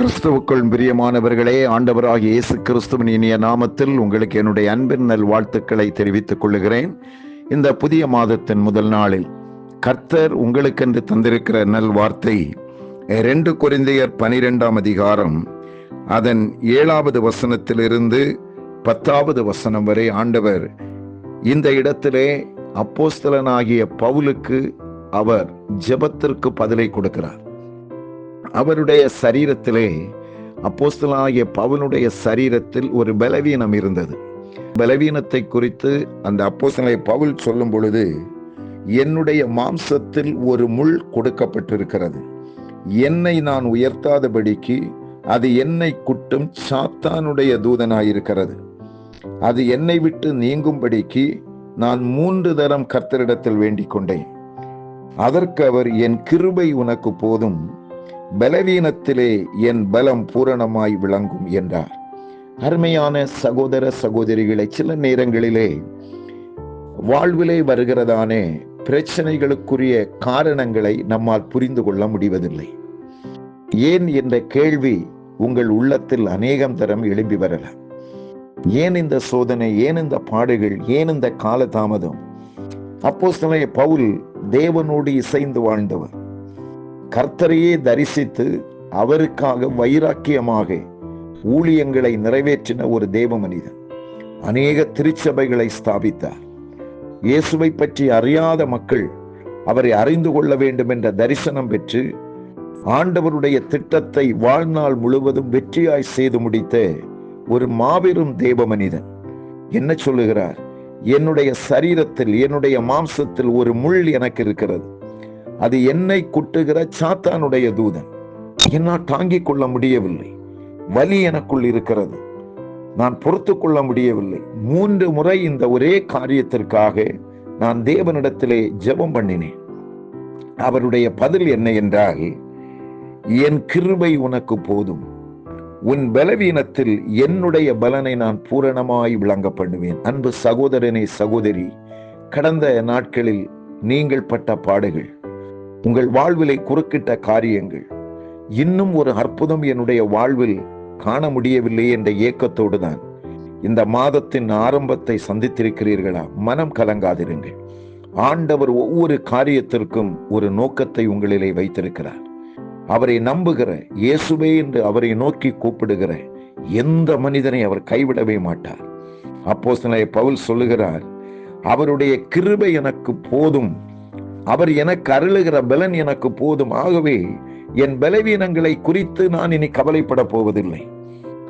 கிறிஸ்துவுக்குள் பிரியமானவர்களே ஆண்டவராக இயேசு கிறிஸ்துவின் இனிய நாமத்தில் உங்களுக்கு என்னுடைய அன்பின் நல் வாழ்த்துக்களை தெரிவித்துக் கொள்கிறேன் இந்த புதிய மாதத்தின் முதல் நாளில் கர்த்தர் உங்களுக்கென்று தந்திருக்கிற நல் வார்த்தை ரெண்டு குறைந்தையர் பனிரெண்டாம் அதிகாரம் அதன் ஏழாவது வசனத்திலிருந்து பத்தாவது வசனம் வரை ஆண்டவர் இந்த இடத்திலே அப்போஸ்தலனாகிய பவுலுக்கு அவர் ஜெபத்திற்கு பதிலை கொடுக்கிறார். அவருடைய சரீரத்திலே அப்போஸ்தலாகிய பவுனுடைய சரீரத்தில் ஒரு பலவீனம் இருந்தது. பலவீனத்தை குறித்து அந்த அப்போஸ்தலை பவுல் சொல்லும் பொழுது என்னுடைய மாம்சத்தில் ஒரு முள் கொடுக்கப்பட்டிருக்கிறது. என்னை நான் உயர்த்தாதபடிக்கு அது என்னை குட்டும் சாத்தானுடைய தூதனாயிருக்கிறது. அது என்னை விட்டு நீங்கும்படிக்கு நான் மூன்று தரம் கர்த்தரிடத்தில் வேண்டிக் கொண்டேன் அதற்கு அவர் என் கிருபை உனக்கு போதும். பலவீனத்திலே என் பலம் பூரணமாய் விளங்கும் என்றார். அருமையான சகோதர சகோதரிகளை சில நேரங்களிலே வாழ்விலே வருகிறதானே பிரச்சனைகளுக்குரிய காரணங்களை நம்மால் புரிந்து கொள்ள முடிவதில்லை. ஏன் என்ற கேள்வி உங்கள் உள்ளத்தில் அநேகம் தரம் எழும்பி வரலாம். ஏன் இந்த சோதனை ஏன் இந்த பாடுகள் ஏன் இந்த காலதாமதம்? அப்போ பவுல் தேவனோடு இசைந்து வாழ்ந்தவர். கர்த்தரையே தரிசித்து அவருக்காக வைராக்கியமாக ஊழியங்களை நிறைவேற்றின ஒரு தேவ மனிதன் அநேக திருச்சபைகளை ஸ்தாபித்தார். இயேசுவை பற்றி அறியாத மக்கள் அவரை அறிந்து கொள்ள வேண்டும் என்ற தரிசனம் பெற்று ஆண்டவருடைய திட்டத்தை வாழ்நாள் முழுவதும் வெற்றியாய் செய்து முடித்த ஒரு மாபெரும் தேவ மனிதன். என்ன சொல்லுகிறார்? என்னுடைய சரீரத்தில் என்னுடைய மாம்சத்தில் ஒரு முள் எனக்கு இருக்கிறது. அது என்னை குட்டுகிற சாத்தானுடைய தூதன். என்னால் தாங்கிக் கொள்ள முடியவில்லை. வலி எனக்குள் இருக்கிறது. நான் பொறுத்து கொள்ள முடியவில்லை. மூன்று முறை இந்த ஒரே காரியத்திற்காக நான் தேவனிடத்திலே ஜெபம் பண்ணினேன். அவருடைய பதில் என்ன என்றால் என் கிருபை உனக்கு போதும். உன் பலவீனத்தில் என்னுடைய பலனை நான் பூரணமாய் விளங்க பண்ணுவேன் அன்பு சகோதரனே சகோதரி கடந்த நாட்களில் நீங்கள் பட்ட பாடுகள். உங்கள் வாழ்விலை குறுக்கிட்ட காரியங்கள். இன்னும் ஒரு அற்புதம் என்னுடைய வாழ்வில் காண முடியவில்லை என்ற ஏக்கத்தோடு தான் இந்த மாதத்தின் ஆரம்பத்தை சந்தித்திருக்கிறீர்களா? மனம் கலங்காதிருங்கள். ஆண்டவர் ஒவ்வொரு காரியத்திற்கும் ஒரு நோக்கத்தை உங்களிலே வைத்திருக்கிறார். அவரை நம்புகிற இயேசுவே என்று அவரை நோக்கி கூப்பிடுகிற எந்த மனிதனை அவர் கைவிடவே மாட்டார். அப்போ பவுல் சொல்லுகிறார் அவருடைய கிருபை எனக்கு போதும் அவர் எனக்கு அருளுகிற பலன் எனக்கு போதும். ஆகவே என் பலவீனங்களை குறித்து நான் இனி கவலைப்பட போவதில்லை.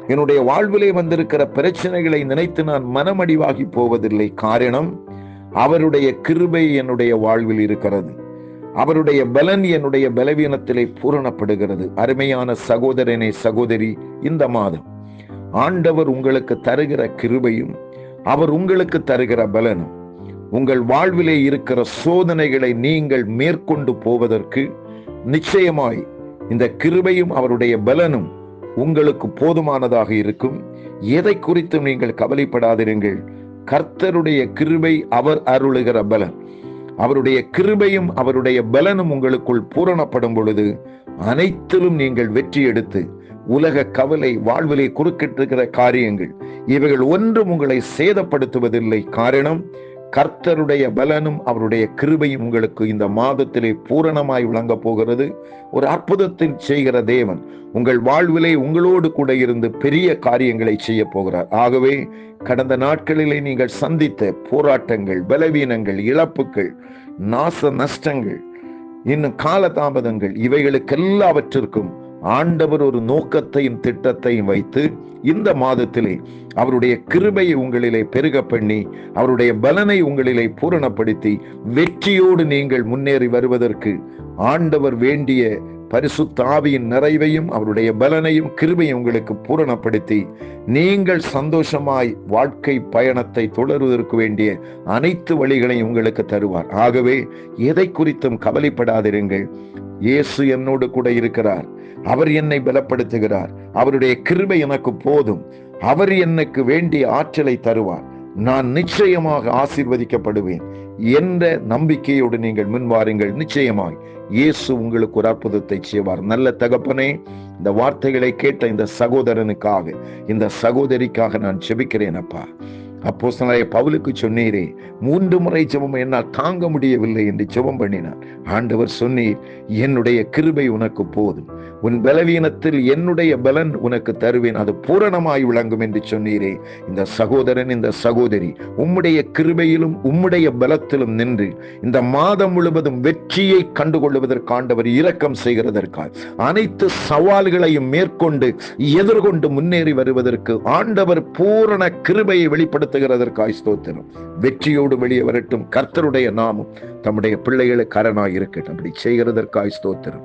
என்னுடைய வாழ்விலே வந்திருக்கிற பிரச்சனைகளை நினைத்து நான் மனமடிவாகி போவதில்லை. காரணம் அவருடைய கிருபை என்னுடைய வாழ்வில் இருக்கிறது. அவருடைய பலன் என்னுடைய பலவீனத்திலே பூரணப்படுகிறது. அருமையான சகோதரனே சகோதரி இந்த மாதம் ஆண்டவர் உங்களுக்கு தருகிற கிருபையும் அவர் உங்களுக்கு தருகிற பலனும். உங்கள் வாழ்விலே இருக்கிற சோதனைகளை நீங்கள் மேற்கொண்டு போவதற்கு நிச்சயமாய் இந்த கிருபையும் அவருடைய பலனும் உங்களுக்கு போதுமானதாக இருக்கும். எதை குறித்தும் நீங்கள் கவலைப்படாதிருங்கள். கர்த்தருடைய கிருபை அவர் அருளுகிற பலன். அவருடைய கிருபையும் அவருடைய பலனும் உங்களுக்குள் பூரணப்படும் பொழுது அனைத்திலும் நீங்கள் வெற்றி எடுத்து உலக கவலை வாழ்விலே குறுக்கிட்டிருக்கிற காரியங்கள் இவைகள் ஒன்றும் உங்களை சேதப்படுத்துவதில்லை. காரணம் கர்த்தருடைய பலனும் அவருடைய கிருபையும் உங்களுக்கு இந்த மாதத்திலே பூரணமாய் விளங்க போகிறது. ஒரு அற்புதத்தில் செய்கிற தேவன் உங்கள் வாழ்விலே உங்களோடு கூட இருந்து பெரிய காரியங்களை செய்ய போகிறார். ஆகவே கடந்த நாட்களிலே நீங்கள் சந்தித்த போராட்டங்கள் பலவீனங்கள் இழப்புகள் நாச நஷ்டங்கள் இன்னும் காலதாமதங்கள் இவைகளுக்கு எல்லாவற்றிற்கும் ஆண்டவர் ஒரு நோக்கத்தையும் திட்டத்தையும் வைத்து இந்த மாதத்திலே அவருடைய கிருபையை உங்களிலே பெருக பண்ணி அவருடைய பலனை உங்களிலே பூரணப்படுத்தி வெற்றியோடு நீங்கள் முன்னேறி வருவதற்கு ஆண்டவர் வேண்டிய பரிசுத்த ஆவியின் நிறைவையும் அவருடைய பலனையும் கிருபையும் உங்களுக்கு பூரணப்படுத்தி நீங்கள் சந்தோஷமாய் வாழ்க்கை பயணத்தை தொடருவதற்கு வேண்டிய அனைத்து வழிகளையும் உங்களுக்கு தருவார். ஆகவே எதை குறித்தும் கவலைப்படாதிருங்கள். இயேசு என்னோடு கூட இருக்கிறார். அவர் என்னை பலப்படுத்துகிறார். அவருடைய கிருபை எனக்கு போதும். அவர் எனக்கு வேண்டிய ஆற்றலை தருவார். நான் நிச்சயமாக ஆசீர்வதிக்கப்படுவேன். என்ற நம்பிக்கையோடு நீங்கள் முன்வாருங்கள் நிச்சயமாய் இயேசு உங்களுக்கு ஒரு அற்புதத்தை செய்வார். நல்ல தகப்பனே இந்த வார்த்தைகளை கேட்ட இந்த சகோதரனுக்காக இந்த சகோதரிக்காக நான் செபிக்கிறேன் அப்பா. அப்போ பவுலுக்கு சொன்னீரே மூன்று முறை ஜெபம் என்னால் தாங்க முடியவில்லை என்று ஜெபம் பண்ணினார். ஆண்டவர் சொன்னீர் என்னுடைய கிருபை உனக்கு போதும். உன் பலவீனத்தில் என்னுடைய பலன் உனக்கு தருவேன். அது பூரணமாய் விளங்கும் என்று சொன்னீரே. இந்த சகோதரன் இந்த சகோதரி உம்முடைய கிருபையிலும் உம்முடைய பலத்திலும் நின்று இந்த மாதம் முழுவதும் வெற்றியை கண்டுகொள்வதற்கு ஆண்டவர் இரக்கம் செய்கிறதற்காய் அனைத்து சவால்களையும் மேற்கொண்டு எதிர்கொண்டு முன்னேறி வருவதற்கு ஆண்டவர் பூரண கிருபையை வெளிப்படுத்துகிறதற்காய் ஸ்தோத்திரம். வெற்றியோடு வெளியே வரட்டும். கர்த்தருடைய நாமம் தம்முடைய பிள்ளைகளுக்கு அரணாய் இருக்கட்டும். அப்படி செய்கிறதற்காய் ஸ்தோத்திரம்.